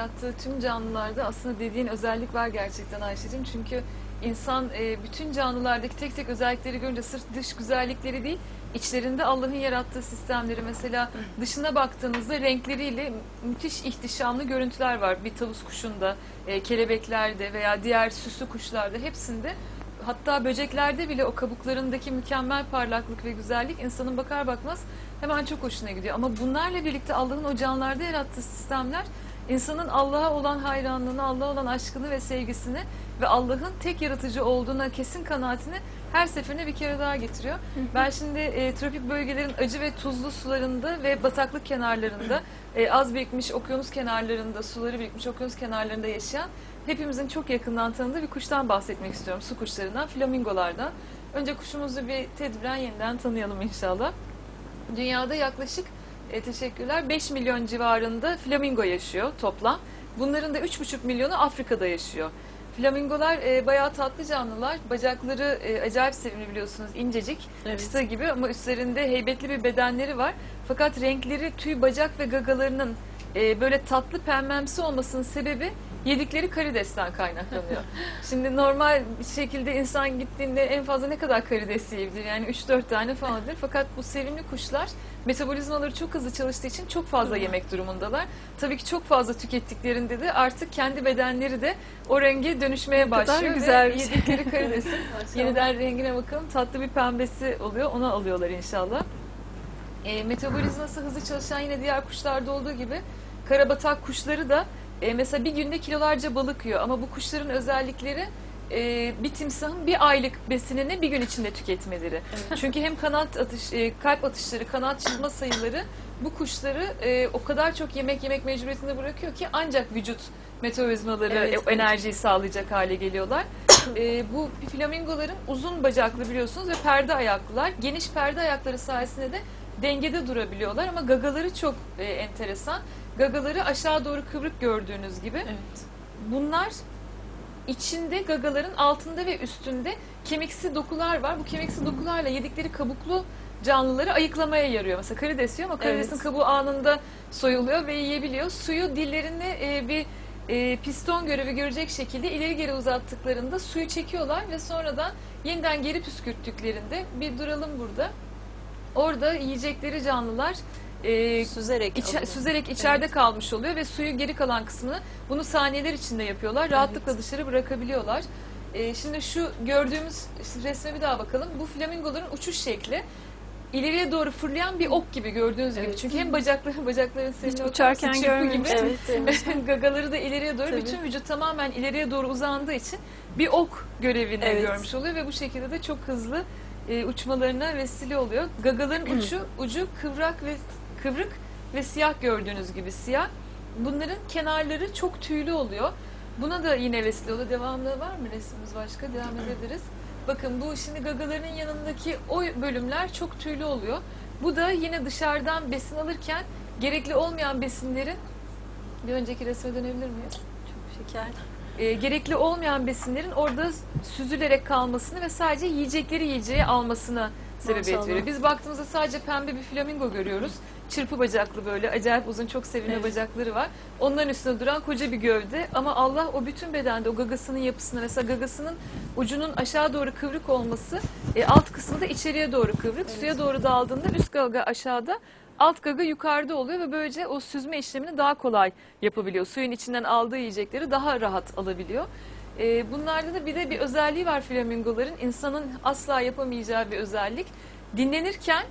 yarattığı tüm canlılarda aslında dediğin özellik var gerçekten Ayşe'cim. Çünkü insan e, bütün canlılardaki tek tek özellikleri görünce sırf dış güzellikleri değil, içlerinde Allah'ın yarattığı sistemleri mesela dışına baktığınızda renkleriyle müthiş ihtişamlı görüntüler var. Bir tavus kuşunda, e, kelebeklerde veya diğer süslü kuşlarda hepsinde hatta böceklerde bile o kabuklarındaki mükemmel parlaklık ve güzellik insanın bakar bakmaz hemen çok hoşuna gidiyor. Ama bunlarla birlikte Allah'ın o canlılarda yarattığı sistemler insanın Allah'a olan hayranlığını, Allah'a olan aşkını ve sevgisini ve Allah'ın tek yaratıcı olduğuna kesin kanaatini her seferinde bir kere daha getiriyor. Ben şimdi e, tropik bölgelerin acı ve tuzlu sularında ve bataklık kenarlarında e, az birikmiş okyanus kenarlarında, suları birikmiş okyanus kenarlarında yaşayan hepimizin çok yakından tanıdığı bir kuştan bahsetmek istiyorum. Su kuşlarından, flamingolardan. Önce kuşumuzu bir tedbiren yeniden tanıyalım inşallah. Dünyada yaklaşık e, teşekkürler 5 milyon civarında flamingo yaşıyor toplam. Bunların da 3,5 milyonu Afrika'da yaşıyor. Flamingolar e, bayağı tatlı canlılar. Bacakları e, acayip sevimli biliyorsunuz. incecik, Evet. çıta gibi ama üstlerinde heybetli bir bedenleri var. Fakat renkleri tüy, bacak ve gagalarının e, böyle tatlı pembemsi olmasının sebebi yedikleri karidesten kaynaklanıyor. Şimdi normal bir şekilde insan gittiğinde en fazla ne kadar karides yiyebilir? Yani 3-4 tane falandır. Fakat bu sevimli kuşlar metabolizmaları çok hızlı çalıştığı için çok fazla yemek durumundalar. Tabii ki çok fazla tükettiklerinde de artık kendi bedenleri de o renge dönüşmeye Ne kadar başlıyor. güzel ve şey. yedikleri karidesin yeniden rengine bakalım. Tatlı bir pembesi oluyor. Onu alıyorlar inşallah. E, metabolizması hızlı çalışan yine diğer kuşlarda olduğu gibi karabatak kuşları da e, mesela bir günde kilolarca balık yiyor. Ama bu kuşların özellikleri e, bir timsahın bir aylık besinini bir gün içinde tüketmeleri. Çünkü hem kanat atış, e, kalp atışları, kanat çırpma sayıları bu kuşları e, o kadar çok yemek yemek mecburiyetinde bırakıyor ki ancak vücut metabolizmaları Evet, e, evet. enerjiyi sağlayacak hale geliyorlar. e, bu flamingoların uzun bacaklı biliyorsunuz ve perde ayaklılar. Geniş perde ayakları sayesinde de dengede durabiliyorlar ama gagaları çok e, enteresan. Gagaları aşağı doğru kıvrık gördüğünüz gibi. Evet. Bunlar içinde gagaların altında ve üstünde kemiksi dokular var. Bu kemiksi dokularla yedikleri kabuklu canlıları ayıklamaya yarıyor. Mesela karides yiyor ama karidesin Evet. kabuğu anında soyuluyor ve yiyebiliyor. Suyu dillerinde e, bir e, piston görevi görecek şekilde ileri geri uzattıklarında suyu çekiyorlar ve sonradan yeniden geri püskürttüklerinde bir duralım burada. Orada yiyecekleri canlılar e, Süzerek alıyor. süzerek içeride kalmış oluyor ve suyu geri kalan kısmını bunu saniyeler içinde yapıyorlar. Rahatlıkla dışarı bırakabiliyorlar. Ee, şimdi şu gördüğümüz resme bir daha bakalım. Bu flamingoların uçuş şekli ileriye doğru fırlayan bir ok gibi gördüğünüz gibi. Evet. Çünkü hem bacakları bacakların sevimli uçarken görmemiştim. gibi. Gagaları da ileriye doğru. Tabii. Bütün vücut tamamen ileriye doğru uzandığı için bir ok görevini Evet. görmüş oluyor ve bu şekilde de çok hızlı e, uçmalarına vesile oluyor. Gagaların uçu ucu kıvrak ve kıvrık ve siyah gördüğünüz gibi siyah. Bunların kenarları çok tüylü oluyor. Buna da yine vesile oluyor. Devamlı var mı resmimiz başka? Devam edebiliriz. Bakın bu şimdi gagaların yanındaki o bölümler çok tüylü oluyor. Bu da yine dışarıdan besin alırken gerekli olmayan besinlerin bir önceki resme dönebilir miyiz? Çok şeker. e, gerekli olmayan besinlerin orada süzülerek kalmasını ve sadece yiyecekleri yiyeceği almasına sebebiyet Maşallah. veriyor. Biz baktığımızda sadece pembe bir flamingo görüyoruz. Çırpı bacaklı böyle acayip uzun çok sevimli Evet. bacakları var. Onların üstünde duran koca bir gövde ama Allah o bütün bedende o gagasının yapısını mesela gagasının ucunun aşağı doğru kıvrık olması e, alt kısmı da içeriye doğru kıvrık. Evet. Suya doğru daldığında üst gaga aşağıda alt gaga yukarıda oluyor ve böylece o süzme işlemini daha kolay yapabiliyor. Suyun içinden aldığı yiyecekleri daha rahat alabiliyor. Ee, bunlarda da bir de bir özelliği var flamingoların. İnsanın asla yapamayacağı bir özellik. Dinlenirken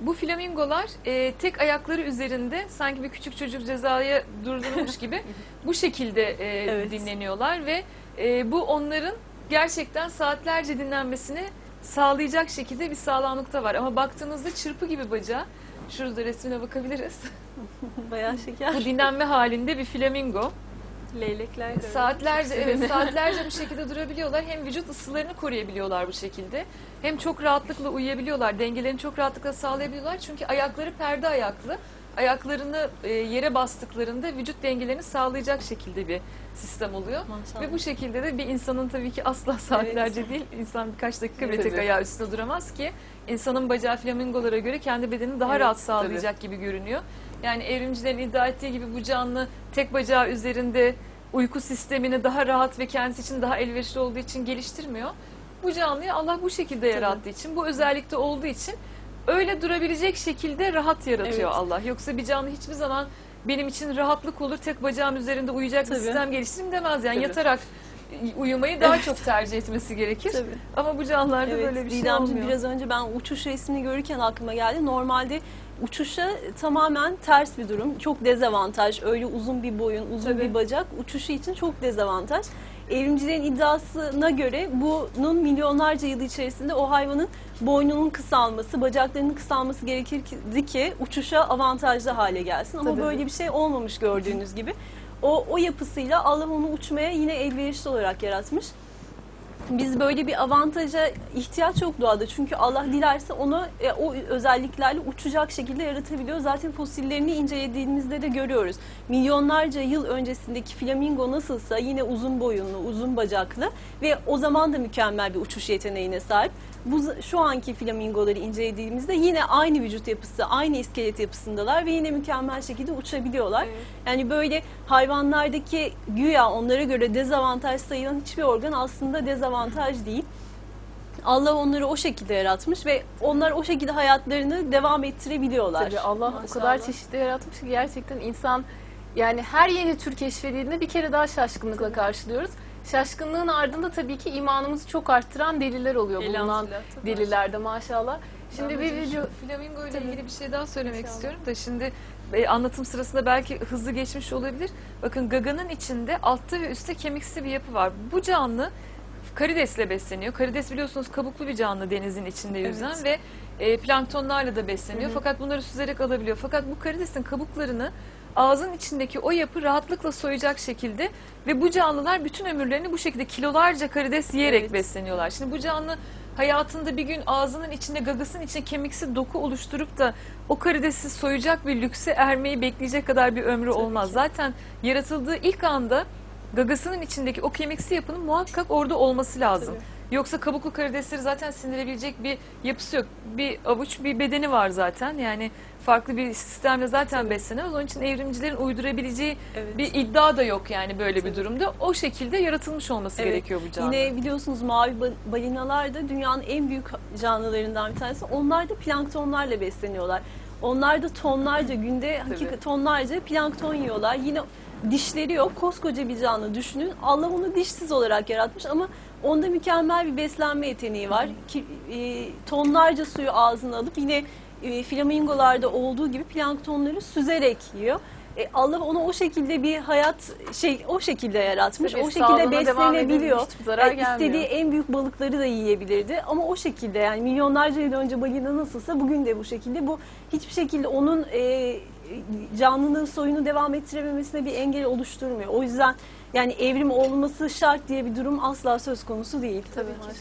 bu flamingolar e, tek ayakları üzerinde sanki bir küçük çocuk cezaya durdurulmuş gibi bu şekilde e, Evet. dinleniyorlar ve e, bu onların gerçekten saatlerce dinlenmesini sağlayacak şekilde bir sağlamlıkta var. Ama baktığınızda çırpı gibi bacağı, şurada resmine bakabiliriz. Bayağı şeker. bu dinlenme halinde bir flamingo. Leylekler de. Saatlerce evet saatlerce bu şekilde durabiliyorlar. Hem vücut ısılarını koruyabiliyorlar bu şekilde. Hem çok rahatlıkla uyuyabiliyorlar. Dengelerini çok rahatlıkla sağlayabiliyorlar. Çünkü ayakları perde ayaklı. Ayaklarını e, yere bastıklarında vücut dengelerini sağlayacak şekilde bir sistem oluyor. Maşallah. Ve bu şekilde de bir insanın tabii ki asla saatlerce değil, insan birkaç dakika bile tek Tabii. ayağı üstünde duramaz ki insanın bacağı flamingolara göre kendi bedenini daha Evet, rahat sağlayacak gibi görünüyor. Yani evrimcilerin iddia ettiği gibi bu canlı tek bacağı üzerinde uyku sistemini daha rahat ve kendisi için daha elverişli olduğu için geliştirmiyor. Bu canlıyı Allah bu şekilde yarattığı için, bu özellikte olduğu için öyle durabilecek şekilde rahat yaratıyor Evet. Allah. Yoksa bir canlı hiçbir zaman benim için rahatlık olur, tek bacağım üzerinde uyuyacak bir Tabii. sistem geliştireyim demez. Yani Tabii. yatarak uyumayı daha çok tercih etmesi gerekir. Tabii. Ama bu canlılarda Evet, böyle bir şey Didemciğim, olmuyor. biraz önce ben uçuş resmini görürken aklıma geldi. Normalde uçuşa tamamen ters bir durum. Çok dezavantaj. Öyle uzun bir boyun, uzun Tabii. bir bacak uçuşu için çok dezavantaj. Evrimcilerin iddiasına göre bunun milyonlarca yıl içerisinde o hayvanın boynunun kısalması, bacaklarının kısalması gerekirdi ki uçuşa avantajlı hale gelsin. Ama Tabii. böyle bir şey olmamış gördüğünüz gibi. O, o yapısıyla Allah onu uçmaya yine elverişli olarak yaratmış. Biz böyle bir avantaja ihtiyaç yok doğada. Çünkü Allah dilerse onu e, o özelliklerle uçacak şekilde yaratabiliyor. Zaten fosillerini incelediğimizde de görüyoruz. Milyonlarca yıl öncesindeki flamingo nasılsa yine uzun boyunlu, uzun bacaklı ve o zaman da mükemmel bir uçuş yeteneğine sahip. Bu şu anki flamingoları incelediğimizde yine aynı vücut yapısı, aynı iskelet yapısındalar ve yine mükemmel şekilde uçabiliyorlar. Evet. Yani böyle hayvanlardaki güya onlara göre dezavantaj sayılan hiçbir organ aslında dezavantaj değil. Allah onları o şekilde yaratmış ve onlar o şekilde hayatlarını devam ettirebiliyorlar. Tabii Allah o kadar Maşallah. çeşitli yaratmış ki gerçekten insan yani her yeni tür keşfedildiğinde bir kere daha şaşkınlıkla karşılıyoruz. Şaşkınlığın ardında tabii ki imanımızı çok arttıran deliller oluyor bulunan delillerde maşallah. Şimdi Ben bir video Flamingo ile ilgili bir şey daha söylemek İnşallah. istiyorum da şimdi e, anlatım sırasında belki hızlı geçmiş olabilir. Bakın gaganın içinde altta ve üstte kemiksi bir yapı var. Bu canlı karidesle besleniyor. Karides biliyorsunuz kabuklu bir canlı denizin içinde yüzen Evet. ve e, planktonlarla da besleniyor. Fakat bunları süzerek alabiliyor. Fakat bu karidesin kabuklarını ağzın içindeki o yapı rahatlıkla soyacak şekilde ve bu canlılar bütün ömürlerini bu şekilde kilolarca karides yiyerek Evet. besleniyorlar. Şimdi bu canlı hayatında bir gün ağzının içinde gagasının içinde kemiksi doku oluşturup da o karidesi soyacak bir lükse ermeyi bekleyecek kadar bir ömrü olmaz. Zaten yaratıldığı ilk anda gagasının içindeki o kemiksi yapının muhakkak orada olması lazım. Yoksa kabuklu karidesleri zaten sindirebilecek bir yapısı yok. Bir avuç bir bedeni var zaten. Yani farklı bir sistemle zaten beslenemez. Onun için evrimcilerin uydurabileceği Evet. bir iddia da yok yani böyle bir durumda. O şekilde yaratılmış olması Evet. gerekiyor bu canlı. Yine biliyorsunuz mavi ba- balinalar da dünyanın en büyük canlılarından bir tanesi. Onlar da planktonlarla besleniyorlar. Onlar da tonlarca günde hakikaten tonlarca plankton yiyorlar. Yine dişleri yok. Koskoca bir canlı düşünün. Allah onu dişsiz olarak yaratmış ama onda mükemmel bir beslenme yeteneği var. Ki, e, tonlarca suyu ağzına alıp yine e, flamingolarda olduğu gibi planktonları süzerek yiyor. E, Allah onu o şekilde bir hayat şey o şekilde yaratmış. Tabii o şekilde beslenebiliyor. zarar E, istediği en büyük balıkları da yiyebilirdi ama o şekilde yani milyonlarca yıl önce balina nasılsa bugün de bu şekilde. Bu hiçbir şekilde onun e, canlılığın soyunu devam ettirememesine bir engel oluşturmuyor. O yüzden yani evrim olması şart diye bir durum asla söz konusu değil. tabii maşallah.